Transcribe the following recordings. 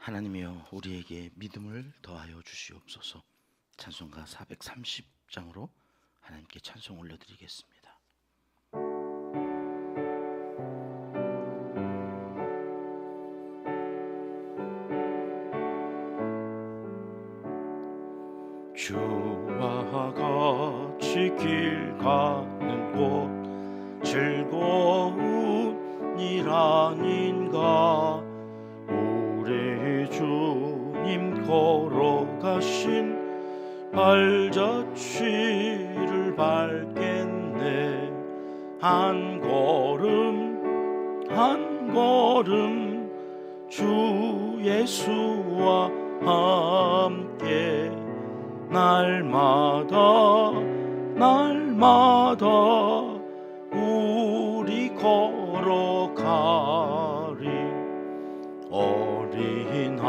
하나님이여 우리에게 믿음을 더하여 주시옵소서. 찬송가 430장으로 하나님께 찬송 올려드리겠습니다. 주와 같이 길 가는 곳 즐거운 일 아닌가 주님 걸어가신 발자취를 밟겠네. 한 걸음 한 걸음 주 예수와 함께 날마다 날마다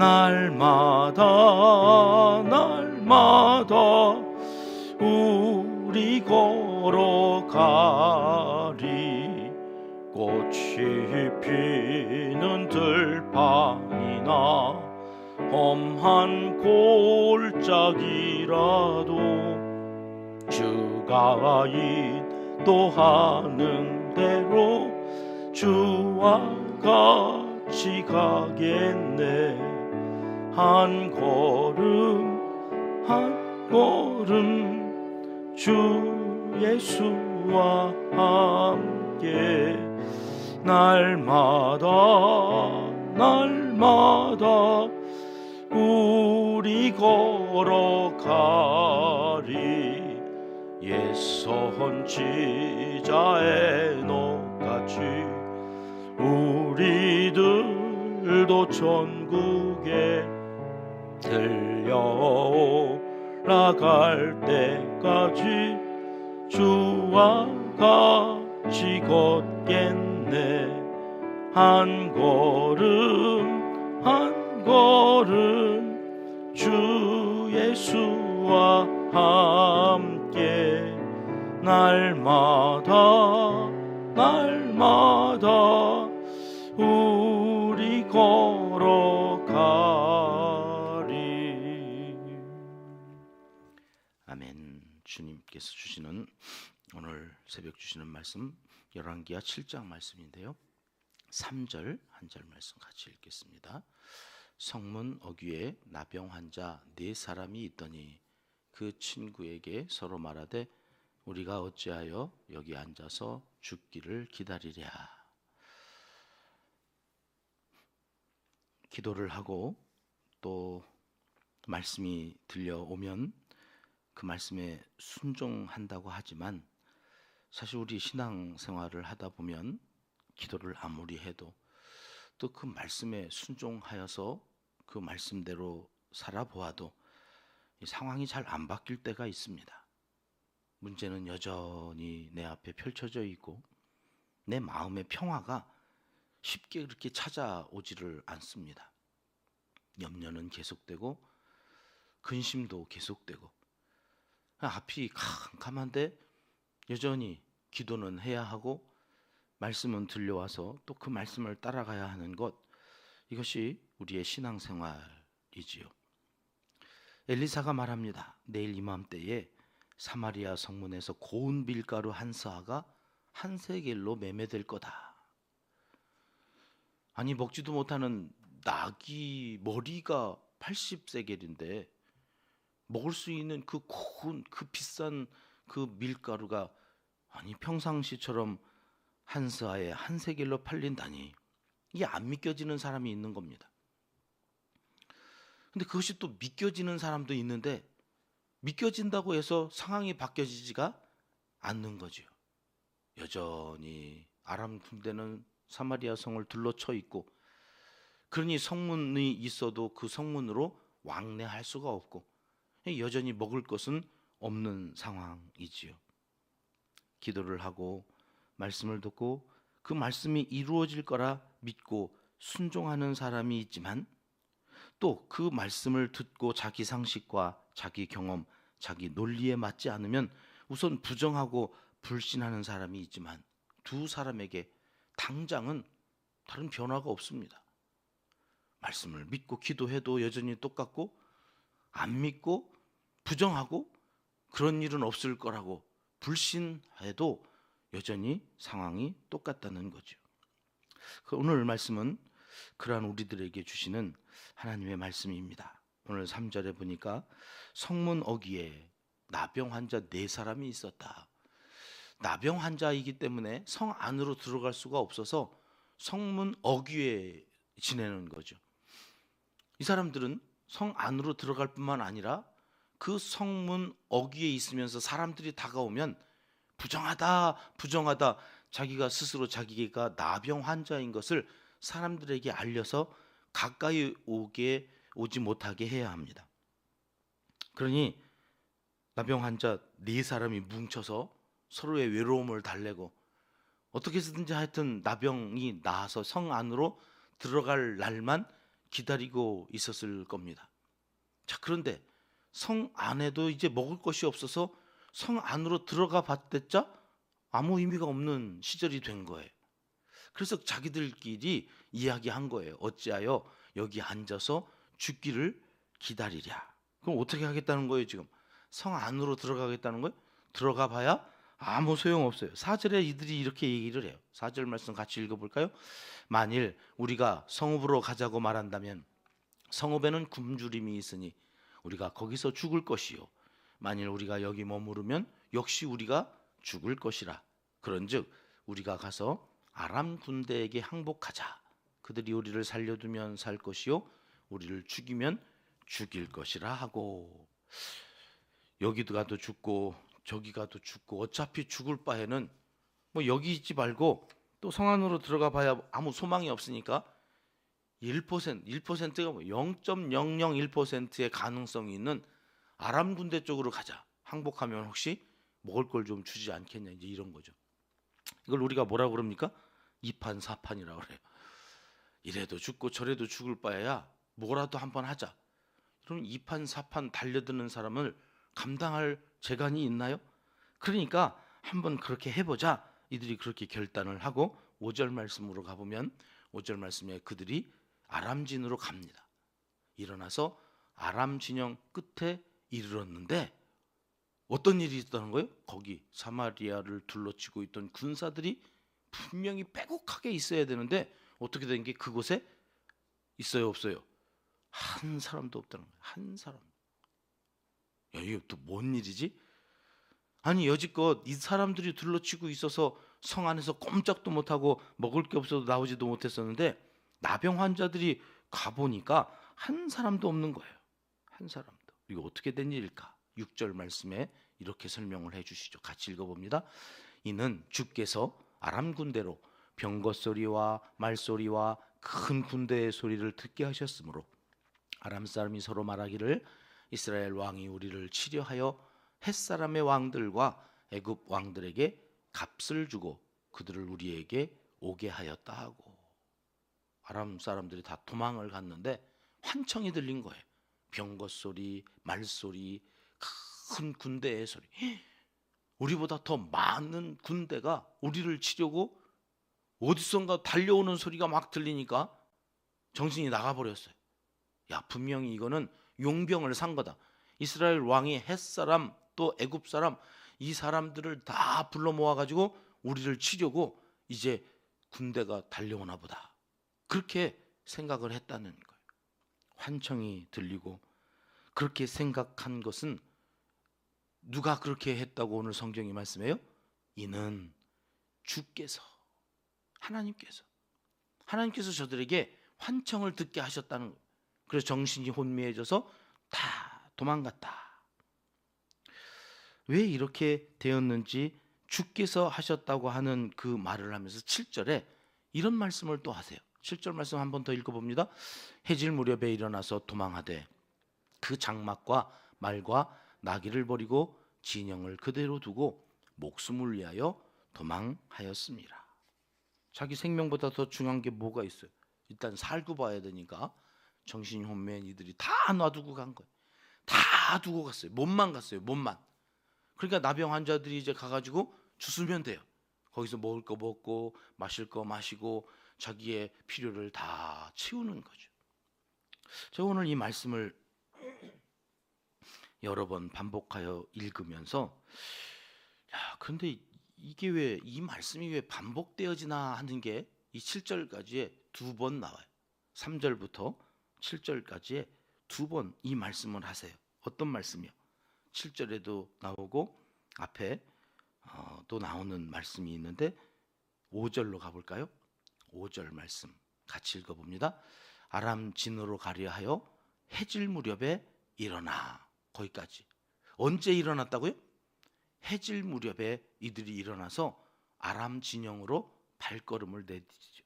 날마다 날마다 우리 걸어가리. 꽃이 피는 들판이나 험한 골짜기라도 주가 인도하는 대로 주와 같이 가겠네 한 걸음 한 걸음 주 예수와 함께. 날마다 날마다 우리 걸어가리. 옛 선지자의 노같이 우리들도 전국에 들려나갈 때까지 주와 같이 걷겠네. 한 걸음 한 걸음 주 예수와 함께 날마다 날마다 아멘. 주님께서 주시는 오늘 새벽 주시는 말씀 열왕기하 7장 말씀인데요. 3절 한 절 말씀 같이 읽겠습니다. 성문 어귀에 나병 환자 네 사람이 있더니 그 친구에게 서로 말하되 우리가 어찌하여 여기 앉아서 죽기를 기다리랴. 기도를 하고 또 말씀이 들려오면 그 말씀에 순종한다고 하지만 사실 우리 신앙 생활을 하다 보면 기도를 아무리 해도 또 그 말씀에 순종하여서 그 말씀대로 살아보아도 상황이 잘 안 바뀔 때가 있습니다. 문제는 여전히 내 앞에 펼쳐져 있고 내 마음의 평화가 쉽게 그렇게 찾아오지를 않습니다. 염려는 계속되고 근심도 계속되고 앞이 캄캄한데 여전히 기도는 해야 하고 말씀은 들려와서 또 그 말씀을 따라가야 하는 것 이것이 우리의 신앙생활이지요. 엘리사가 말합니다. 내일 이맘때에 사마리아 성문에서 고운 밀가루 한 사가 한 세겔로 매매될 거다. 아니 먹지도 못하는 낙이 머리가 80세겔인데 먹을 수 있는 그 고운 그 비싼 그 밀가루가 아니 평상시처럼 한 사에 한 세겔로 팔린다니 이게 안 믿겨지는 사람이 있는 겁니다. 근데 그것이 또 믿겨지는 사람도 있는데 믿겨진다고 해서 상황이 바뀌어지지가 않는 거지요. 여전히 아람 군대는 사마리아 성을 둘러쳐 있고 그러니 성문이 있어도 그 성문으로 왕래할 수가 없고 여전히 먹을 것은 없는 상황이지요. 기도를 하고 말씀을 듣고 그 말씀이 이루어질 거라 믿고 순종하는 사람이 있지만 또 그 말씀을 듣고 자기 상식과 자기 경험, 자기 논리에 맞지 않으면 우선 부정하고 불신하는 사람이 있지만 두 사람에게 당장은 다른 변화가 없습니다. 말씀을 믿고 기도해도 여전히 똑같고 안 믿고 부정하고 그런 일은 없을 거라고 불신해도 여전히 상황이 똑같다는 거죠. 그 오늘 말씀은 그러한 우리들에게 주시는 하나님의 말씀입니다. 오늘 3절에 보니까 성문 어귀에 나병 환자 네 사람이 있었다. 나병 환자이기 때문에 성 안으로 들어갈 수가 없어서 성문 어귀에 지내는 거죠. 이 사람들은 성 안으로 들어갈 뿐만 아니라 그 성문 어귀에 있으면서 사람들이 다가오면 부정하다, 부정하다 자기가 스스로 자기가 나병 환자인 것을 사람들에게 알려서 가까이 오게 오지 못하게 해야 합니다. 그러니 나병 환자 네 사람이 뭉쳐서 서로의 외로움을 달래고 어떻게 해서든지 하여튼 나병이 나아서 성 안으로 들어갈 날만 기다리고 있었을 겁니다. 자, 그런데 성 안에도 이제 먹을 것이 없어서 성 안으로 들어가 봤댔자 아무 의미가 없는 시절이 된 거예요. 그래서 자기들끼리 이야기한 거예요. 어찌하여 여기 앉아서 죽기를 기다리랴. 그럼 어떻게 하겠다는 거예요, 지금? 성 안으로 들어가겠다는 거예요? 들어가 봐야 아무 소용 없어요. 사절에 이들이 이렇게 얘기를 해요. 사절 말씀 같이 읽어 볼까요? 만일 우리가 성읍으로 가자고 말한다면 성읍에는 굶주림이 있으니 우리가 거기서 죽을 것이요. 만일 우리가 여기 머무르면 역시 우리가 죽을 것이라. 그런즉 우리가 가서 아람 군대에게 항복하자. 그들이 우리를 살려두면 살 것이요, 우리를 죽이면 죽일 것이라 하고 여기도 가도 죽고 저기 가도 죽고 어차피 죽을 바에는 뭐 여기 있지 말고 또 성 안으로 들어가 봐야 아무 소망이 없으니까 1% 1%가 뭐 0.001%의 가능성이 있는 아람 군대 쪽으로 가자. 항복하면 혹시 먹을 걸 좀 주지 않겠냐 이제 이런 거죠. 이걸 우리가 뭐라고 그럽니까? 이판 사판이라고 그래요. 이래도 죽고 저래도 죽을 바에야 뭐라도 한번 하자. 그럼 이판 사판 달려드는 사람을 감당할 재간이 있나요? 그러니까 한번 그렇게 해보자. 이들이 그렇게 결단을 하고 5절 말씀으로 가보면 5절 말씀에 그들이 아람진으로 갑니다. 일어나서 아람 진영 끝에 이르렀는데 어떤 일이 있었다는 거예요? 거기 사마리아를 둘러치고 있던 군사들이 분명히 빼곡하게 있어야 되는데 어떻게 된 게 그곳에 있어요 없어요? 한 사람도 없다는 거예요. 한 사람. 야 이게 또 뭔 일이지? 아니 여지껏 이 사람들이 둘러치고 있어서 성 안에서 꼼짝도 못하고 먹을 게 없어도 나오지도 못했었는데 나병 환자들이 가보니까 한 사람도 없는 거예요. 한 사람도. 이거 어떻게 된 일일까? 6절 말씀에 이렇게 설명을 해 주시죠. 같이 읽어봅니다. 이는 주께서 아람 군대로 병거 소리와 말소리와 큰 군대의 소리를 듣게 하셨으므로 아람 사람이 서로 말하기를 이스라엘 왕이 우리를 치려하여 햇 사람의 왕들과 애굽 왕들에게 값을 주고 그들을 우리에게 오게 하였다 하고 아람 사람들이 다 도망을 갔는데 환청이 들린 거예요. 병거 소리, 말 소리, 큰 군대의 소리. 우리보다 더 많은 군대가 우리를 치려고 어디선가 달려오는 소리가 막 들리니까 정신이 나가버렸어요. 야 분명히 이거는 용병을 산 거다. 이스라엘 왕이 햇사람 또 애굽 사람 이 사람들을 다 불러 모아 가지고 우리를 치려고 이제 군대가 달려오나 보다. 그렇게 생각을 했다는 거예요. 환청이 들리고 그렇게 생각한 것은 누가 그렇게 했다고 오늘 성경이 말씀해요? 이는 주께서 하나님께서 하나님께서 저들에게 환청을 듣게 하셨다는 거예요. 그래서 정신이 혼미해져서 다 도망갔다. 왜 이렇게 되었는지 주께서 하셨다고 하는 그 말을 하면서 7절에 이런 말씀을 또 하세요. 7절 말씀 한 번 더 읽어봅니다. 해질 무렵에 일어나서 도망하되 그 장막과 말과 나귀를 버리고 진영을 그대로 두고 목숨을 위하여 도망하였습니다. 자기 생명보다 더 중요한 게 뭐가 있어요? 일단 살고 봐야 되니까 정신이 혼미한 이들이 다 놔두고 간 거예요. 다 두고 갔어요. 몸만 갔어요. 몸만. 그러니까 나병 환자들이 이제 가가지고 주스면 돼요. 거기서 먹을 거 먹고 마실 거 마시고 자기의 필요를 다 채우는 거죠. 제가 오늘 이 말씀을 여러 번 반복하여 읽으면서 야, 그런데 이게 왜 이 말씀이 왜 반복되어지나 하는 게 이 7절까지에 두 번 나와요. 3절부터 7절까지에 두 번 이 말씀을 하세요. 어떤 말씀이요? 7절에도 나오고 앞에 어, 또 나오는 말씀이 있는데 5절로 가볼까요? 5절 말씀 같이 읽어봅니다. 아람 진으로 가려 하여 해질 무렵에 일어나 거기까지 언제 일어났다고요? 해질 무렵에 이들이 일어나서 아람 진영으로 발걸음을 내디디죠.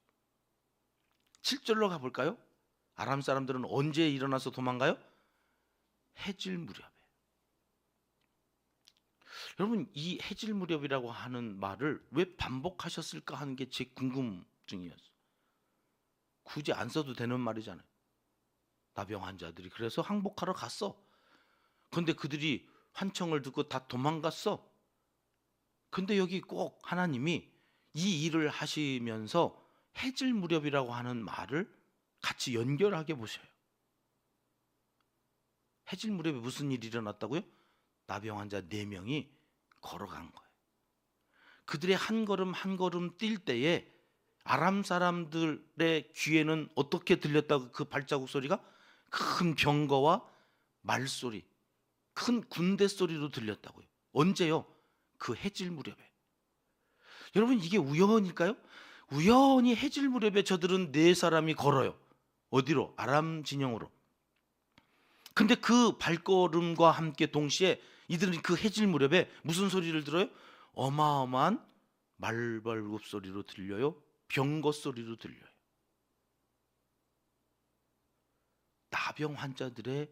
7절로 가볼까요? 아람 사람들은 언제 일어나서 도망가요? 해질 무렵에. 여러분 이 해질 무렵이라고 하는 말을 왜 반복하셨을까 하는 게 제 궁금증이었어요. 굳이 안 써도 되는 말이잖아요. 나병 환자들이 그래서 항복하러 갔어. 근데 그들이 환청을 듣고 다 도망갔어. 근데 여기 꼭 하나님이 이 일을 하시면서 해질 무렵이라고 하는 말을 같이 연결하게 보셔요. 해질 무렵에 무슨 일이 일어났다고요? 나병 환자 네 명이 걸어간 거예요. 그들의 한 걸음 한 걸음 뛸 때에 아람 사람들의 귀에는 어떻게 들렸다고 그 발자국 소리가 큰 병거와 말소리, 큰 군대 소리로 들렸다고요. 언제요? 그 해질 무렵에. 여러분 이게 우연일까요? 우연히 해질 무렵에 저들은 네 사람이 걸어요. 어디로? 아람 진영으로. 근데 그 발걸음과 함께 동시에 이들은 그 해질 무렵에 무슨 소리를 들어요? 어마어마한 말발굽 소리로 들려요. 병거 소리로 들려요. 나병 환자들의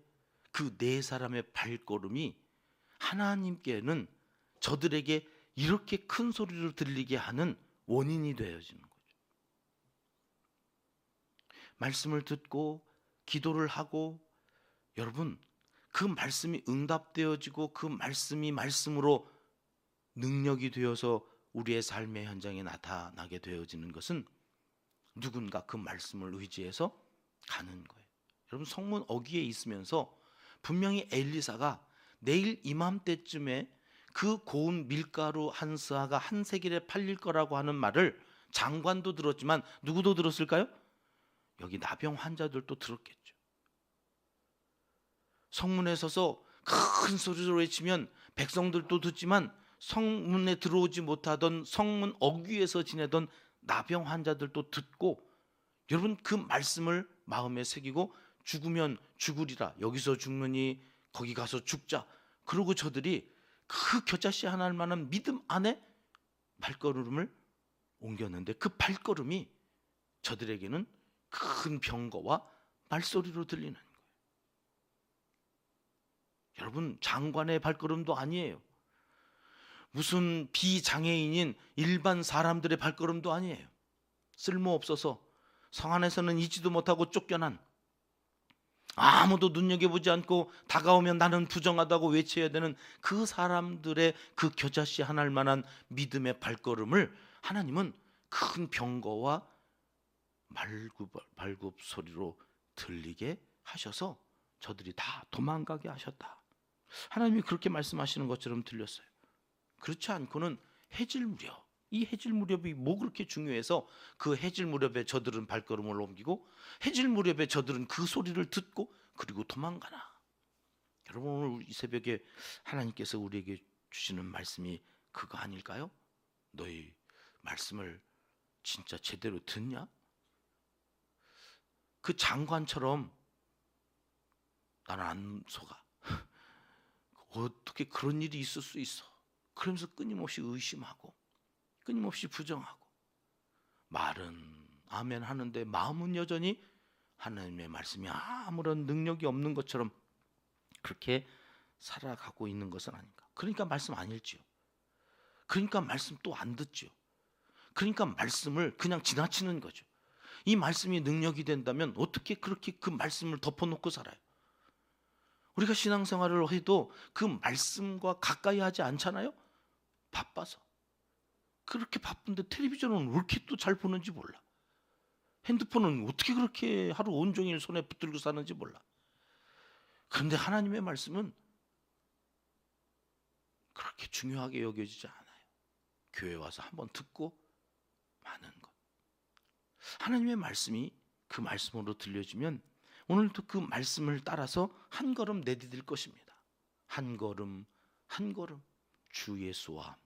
그 네 사람의 발걸음이 하나님께는 저들에게 이렇게 큰 소리로 들리게 하는 원인이 되어지는. 말씀을 듣고 기도를 하고 여러분 그 말씀이 응답되어지고 그 말씀이 말씀으로 능력이 되어서 우리의 삶의 현장에 나타나게 되어지는 것은 누군가 그 말씀을 의지해서 가는 거예요. 여러분 성문 어귀에 있으면서 분명히 엘리사가 내일 이맘때쯤에 그 고운 밀가루 한 스아가 한 세겔에 팔릴 거라고 하는 말을 장관도 들었지만 누구도 들었을까요? 여기 나병 환자들도 들었겠죠. 성문에 서서 큰 소리로 외치면 백성들도 듣지만 성문에 들어오지 못하던 성문 어귀에서 지내던 나병 환자들도 듣고 여러분 그 말씀을 마음에 새기고 죽으면 죽으리라 여기서 죽느니 거기 가서 죽자 그러고 저들이 그 겨자씨 하나를 만한 믿음 안에 발걸음을 옮겼는데 그 발걸음이 저들에게는 큰 병거와 말소리로 들리는 거예요. 여러분 장관의 발걸음도 아니에요. 무슨 비장애인인 일반 사람들의 발걸음도 아니에요. 쓸모없어서 성 안에서는 있지도 못하고 쫓겨난 아무도 눈여겨보지 않고 다가오면 나는 부정하다고 외쳐야 되는 그 사람들의 그 겨자씨 하나를 만한 믿음의 발걸음을 하나님은 큰 병거와 말굽, 발굽 소리로 들리게 하셔서 저들이 다 도망가게 하셨다. 하나님이 그렇게 말씀하시는 것처럼 들렸어요. 그렇지 않고는 해질 무렵, 이 해질 무렵이 뭐 그렇게 중요해서 그 해질 무렵에 저들은 발걸음을 옮기고 해질 무렵에 저들은 그 소리를 듣고 그리고 도망가나. 여러분 오늘 이 새벽에 하나님께서 우리에게 주시는 말씀이 그거 아닐까요? 너희 말씀을 진짜 제대로 듣냐? 그 장관처럼 나는 안 속아. 어떻게 그런 일이 있을 수 있어? 그러면서 끊임없이 의심하고 끊임없이 부정하고 말은 아멘 하는데 마음은 여전히 하나님의 말씀이 아무런 능력이 없는 것처럼 그렇게 살아가고 있는 것은 아닌가. 그러니까 말씀 안 읽지요. 그러니까 말씀 또 안 듣지요. 그러니까 말씀을 그냥 지나치는 거죠. 이 말씀이 능력이 된다면 어떻게 그렇게 그 말씀을 덮어놓고 살아요? 우리가 신앙생활을 해도 그 말씀과 가까이 하지 않잖아요? 바빠서. 그렇게 바쁜데 텔레비전은 왜 이렇게 또 잘 보는지 몰라. 핸드폰은 어떻게 그렇게 하루 온종일 손에 붙들고 사는지 몰라. 그런데 하나님의 말씀은 그렇게 중요하게 여겨지지 않아요. 교회 와서 한번 듣고 것. 하나님의 말씀이 그 말씀으로 들려지면 오늘도 그 말씀을 따라서 한 걸음 내디딜 것입니다. 한 걸음 한 걸음 주 예수와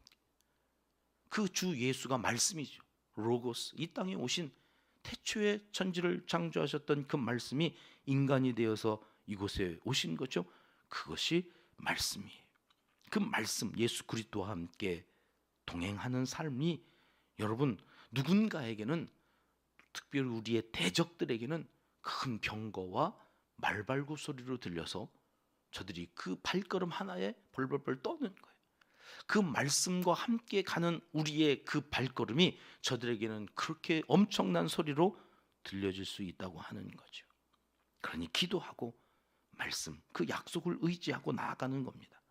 그 주 예수가 말씀이죠. 로고스 이 땅에 오신 태초에 천지를 창조하셨던 그 말씀이 인간이 되어서 이곳에 오신 거죠. 그것이 말씀이에요. 그 말씀 예수 그리스도와 함께 동행하는 삶이 여러분 누군가에게는 특별히 우리의 대적들에게는 큰 병거와 말발굽 소리로 들려서 저들이 그 발걸음 하나에 벌벌벌 떠는 거예요. 그 말씀과 함께 가는 우리의 그 발걸음이 저들에게는 그렇게 엄청난 소리로 들려질 수 있다고 하는 거죠. 그러니 기도하고 말씀, 그 약속을 의지하고 나아가는 겁니다.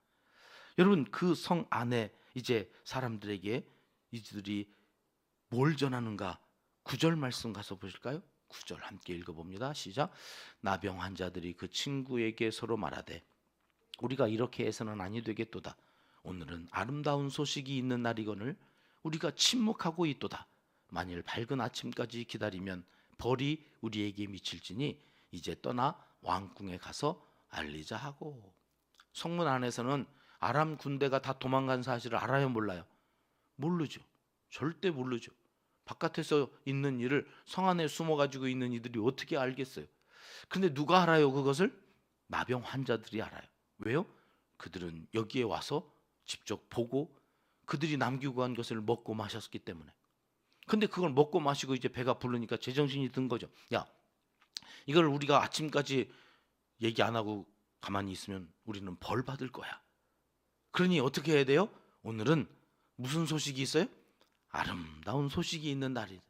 여러분 그 성 안에 이제 사람들에게 이들이 뭘 전하는가? 구절 말씀 가서 보실까요? 구절 함께 읽어봅니다. 시작. 나병 환자들이 그 친구에게 서로 말하되 우리가 이렇게 해서는 아니 되겠도다. 오늘은 아름다운 소식이 있는 날이거늘 우리가 침묵하고 있도다. 만일 밝은 아침까지 기다리면 벌이 우리에게 미칠지니 이제 떠나 왕궁에 가서 알리자 하고 성문 안에서는 아람 군대가 다 도망간 사실을 알아요 몰라요? 모르죠. 절대 모르죠. 바깥에서 있는 일을 성 안에 숨어 가지고 있는 이들이 어떻게 알겠어요? 근데 누가 알아요 그것을? 나병 환자들이 알아요. 왜요? 그들은 여기에 와서 직접 보고 그들이 남기고 간 것을 먹고 마셨기 때문에. 근데 그걸 먹고 마시고 이제 배가 부르니까 제정신이 든 거죠. 야, 이걸 우리가 아침까지 얘기 안 하고 가만히 있으면 우리는 벌 받을 거야. 그러니 어떻게 해야 돼요? 오늘은 무슨 소식이 있어요? 아름다운 소식이 있는 날이.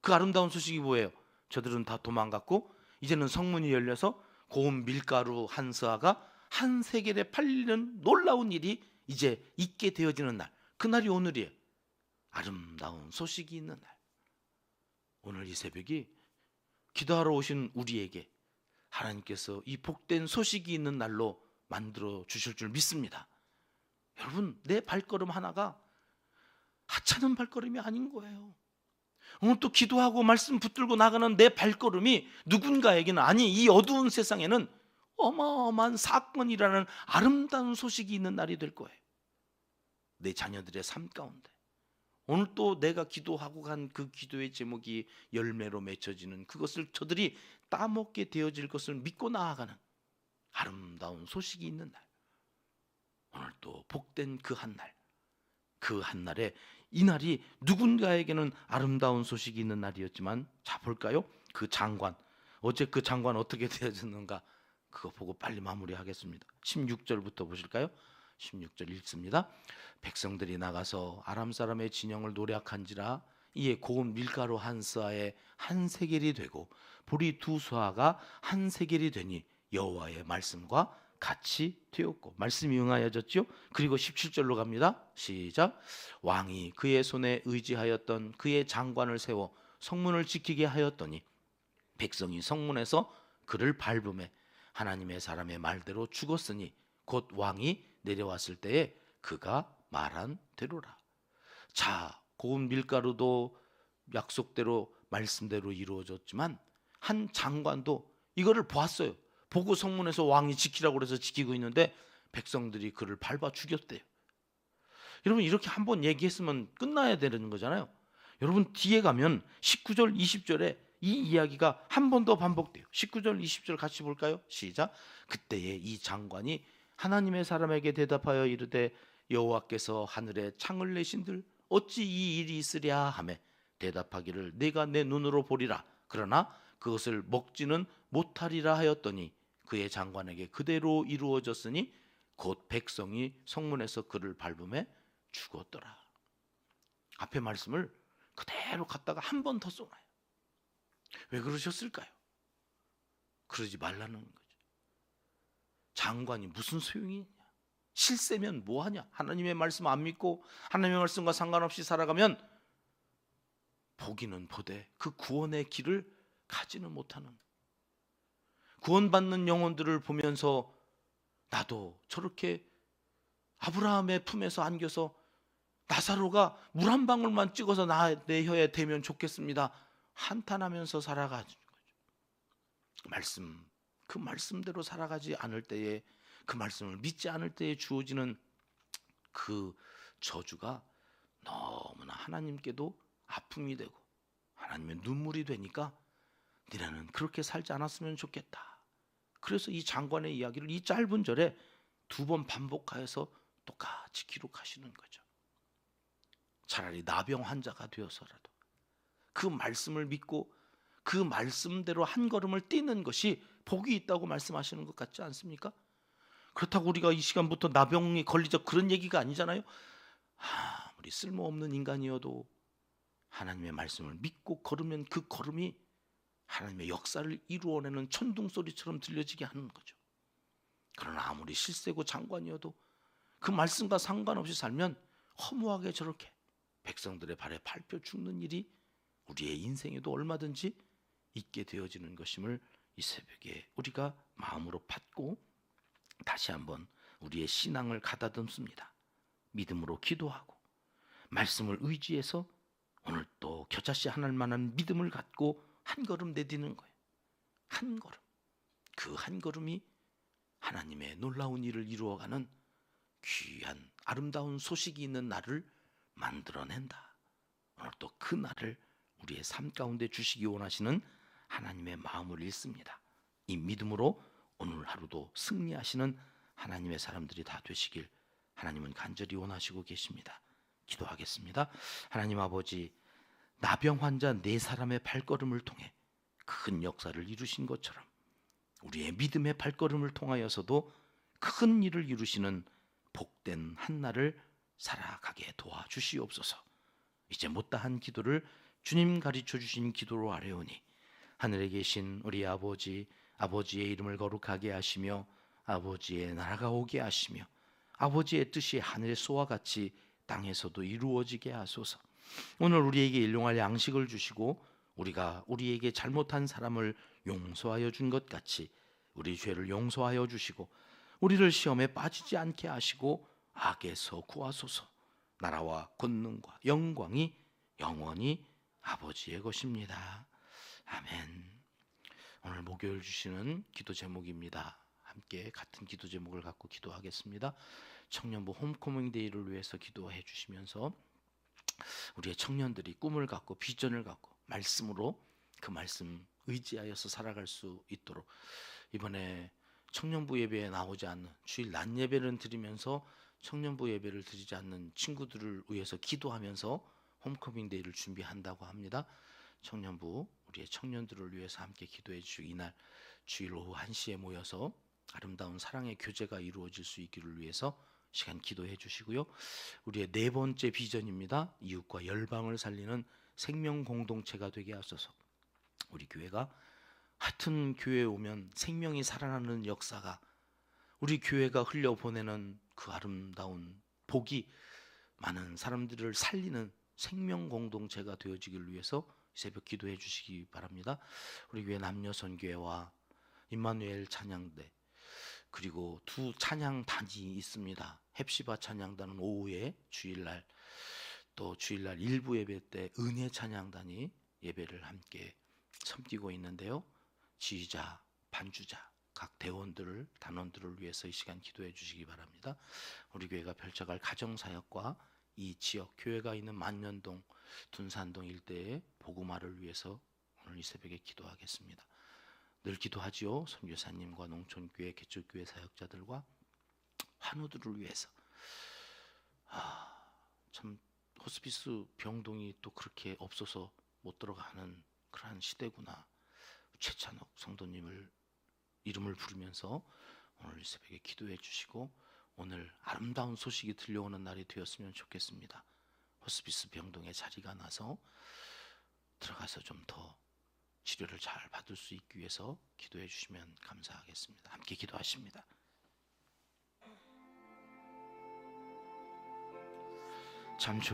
그 아름다운 소식이 뭐예요? 저들은 다 도망갔고 이제는 성문이 열려서 고운 밀가루 한 서아가 한 세겔에 팔리는 놀라운 일이 이제 있게 되어지는 날. 그날이 오늘이에요. 아름다운 소식이 있는 날. 오늘 이 새벽이 기도하러 오신 우리에게 하나님께서 이 복된 소식이 있는 날로 만들어 주실 줄 믿습니다. 여러분, 내 발걸음 하나가 하찮은 발걸음이 아닌 거예요. 오늘 또 기도하고 말씀 붙들고 나가는 내 발걸음이 누군가에게는 아니 이 어두운 세상에는 어마어마한 사건이라는 아름다운 소식이 있는 날이 될 거예요. 내 자녀들의 삶 가운데. 오늘 또 내가 기도하고 간 그 기도의 제목이 열매로 맺혀지는 그것을 저들이 따먹게 되어질 것을 믿고 나아가는 아름다운 소식이 있는 날. 오늘 또 복된 그 한 날. 그 한 날에 이 날이 누군가에게는 아름다운 소식이 있는 날이었지만 자 볼까요? 그 장관. 어제 그 장관 어떻게 되어졌는가? 그거 보고 빨리 마무리하겠습니다. 16절부터 보실까요? 16절 읽습니다. 백성들이 나가서 아람 사람의 진영을 노략한지라 이에 고운 밀가루 한 스아에 한 세겔이 되고 보리 두 수아가 한 세겔이 되니 여호와의 말씀과 같이 되었고 말씀이 응하여졌죠. 그리고 17절로 갑니다. 시작. 왕이 그의 손에 의지하였던 그의 장관을 세워 성문을 지키게 하였더니 백성이 성문에서 그를 밟음에 하나님의 사람의 말대로 죽었으니 곧 왕이 내려왔을 때에 그가 말한 대로라. 자, 고운 밀가루도 약속대로 말씀대로 이루어졌지만 한 장관도 이거를 보았어요. 보고 성문에서 왕이 지키라고 그래서 지키고 있는데 백성들이 그를 밟아 죽였대요. 여러분 이렇게 한번 얘기했으면 끝나야 되는 거잖아요. 여러분 뒤에 가면 19절 20절에 이 이야기가 한 번 더 반복돼요. 19절 20절 같이 볼까요? 시작. 그때에 이 장관이 하나님의 사람에게 대답하여 이르되 여호와께서 하늘에 창을 내신들 어찌 이 일이 있으랴 하매 대답하기를 내가 내 눈으로 보리라 그러나 그것을 먹지는 못하리라 하였더니 그의 장관에게 그대로 이루어졌으니 곧 백성이 성문에서 그를 밟음에 죽었더라. 앞에 말씀을 그대로 갖다가 한 번 더 쏘나요. 왜 그러셨을까요? 그러지 말라는 거죠. 장관이 무슨 소용이 있냐? 실세면 뭐 하냐? 하나님의 말씀 안 믿고 하나님의 말씀과 상관없이 살아가면 보기는 보되 그 구원의 길을 가지는 못하는 구원받는 영혼들을 보면서 나도 저렇게 아브라함의 품에서 안겨서 나사로가 물 한 방울만 찍어서 나, 내 혀에 대면 좋겠습니다. 한탄하면서 살아가는 거죠. 말씀, 그 말씀대로 살아가지 않을 때에 그 말씀을 믿지 않을 때에 주어지는 그 저주가 너무나 하나님께도 아픔이 되고 하나님의 눈물이 되니까 니네는 그렇게 살지 않았으면 좋겠다. 그래서 이 장관의 이야기를 이 짧은 절에 두 번 반복하여서 똑같이 기록하시는 거죠. 차라리 나병 환자가 되어서라도 그 말씀을 믿고 그 말씀대로 한 걸음을 뛰는 것이 복이 있다고 말씀하시는 것 같지 않습니까? 그렇다고 우리가 이 시간부터 나병이 걸리자 그런 얘기가 아니잖아요. 아무리 쓸모없는 인간이어도 하나님의 말씀을 믿고 걸으면 그 걸음이 하나님의 역사를 이루어내는 천둥 소리처럼 들려지게 하는 거죠. 그러나 아무리 실세고 장관이어도 그 말씀과 상관없이 살면 허무하게 저렇게 백성들의 발에 밟혀 죽는 일이 우리의 인생에도 얼마든지 있게 되어지는 것임을 이 새벽에 우리가 마음으로 받고 다시 한번 우리의 신앙을 가다듬습니다. 믿음으로 기도하고 말씀을 의지해서 오늘 또 겨자씨 하날 만한 믿음을 갖고 한 걸음 내디는 거예요. 한 걸음. 그 한 걸음이 하나님의 놀라운 일을 이루어가는 귀한 아름다운 소식이 있는 날을 만들어낸다. 오늘 또그 날을 우리의 삶 가운데 주시기 원하시는 하나님의 마음을 읽습니다. 이 믿음으로 오늘 하루도 승리하시는 하나님의 사람들이 다 되시길 하나님은 간절히 원하시고 계십니다. 기도하겠습니다. 하나님 아버지 나병 환자 네 사람의 발걸음을 통해 큰 역사를 이루신 것처럼 우리의 믿음의 발걸음을 통하여서도 큰 일을 이루시는 복된 한 날을 살아가게 도와주시옵소서. 이제 못다한 기도를 주님 가르쳐 주신 기도로 아뢰오니 하늘에 계신 우리 아버지 아버지의 이름을 거룩하게 하시며 아버지의 나라가 오게 하시며 아버지의 뜻이 하늘의 소와 같이 땅에서도 이루어지게 하소서. 오늘 우리에게 일용할 양식을 주시고 우리가 우리에게 잘못한 사람을 용서하여 준 것 같이 우리 죄를 용서하여 주시고 우리를 시험에 빠지지 않게 하시고 악에서 구하소서. 나라와 권능과 영광이 영원히 아버지의 것입니다. 아멘. 오늘 목요일 주시는 기도 제목입니다. 함께 같은 기도 제목을 갖고 기도하겠습니다. 청년부 홈커밍 데이를 위해서 기도해 주시면서 우리의 청년들이 꿈을 갖고 비전을 갖고 말씀으로 그 말씀 의지하여서 살아갈 수 있도록 이번에 청년부 예배에 나오지 않는 주일 낮 예배를 드리면서 청년부 예배를 드리지 않는 친구들을 위해서 기도하면서 홈커밍 데이를 준비한다고 합니다. 청년부 우리의 청년들을 위해서 함께 기도해 주시고 이날 주일 오후 1시에 모여서 아름다운 사랑의 교제가 이루어질 수 있기를 위해서 시간 기도해 주시고요. 우리의 네 번째 비전입니다. 이웃과 열방을 살리는 생명 공동체가 되게 하소서. 우리 교회가 하여튼 교회에 오면 생명이 살아나는 역사가 우리 교회가 흘려 보내는 그 아름다운 복이 많은 사람들을 살리는 생명 공동체가 되어지길 위해서 새벽 기도해 주시기 바랍니다. 우리 교회 남녀 선교회와 임마누엘 찬양대 그리고 두 찬양단이 있습니다. 헵시바 찬양단은 오후에 주일날 또 주일날 일부 예배 때 은혜 찬양단이 예배를 함께 섬기고 있는데요. 지휘자, 반주자, 각 대원들을 단원들을 위해서 이 시간 기도해 주시기 바랍니다. 우리 교회가 펼쳐갈 가정 사역과 이 지역 교회가 있는 만년동, 둔산동 일대의 복음화를 위해서 오늘 이 새벽에 기도하겠습니다. 늘 기도하지요. 선교사님과 농촌교회, 개척교회 사역자들과 환우들을 위해서 아, 참 호스피스 병동이 또 그렇게 없어서 못 들어가는 그러한 시대구나. 최찬옥 성도님을 이름을 부르면서 오늘 이 새벽에 기도해 주시고 오늘 아름다운 소식이 들려오는 날이 되었으면 좋겠습니다. 호스피스 병동에 자리가 나서 들어가서 좀 더 치료를 잘 받을 수 있기 위해서 기도해 주시면 감사하겠습니다. 함께 기도하십니다. 참 좋.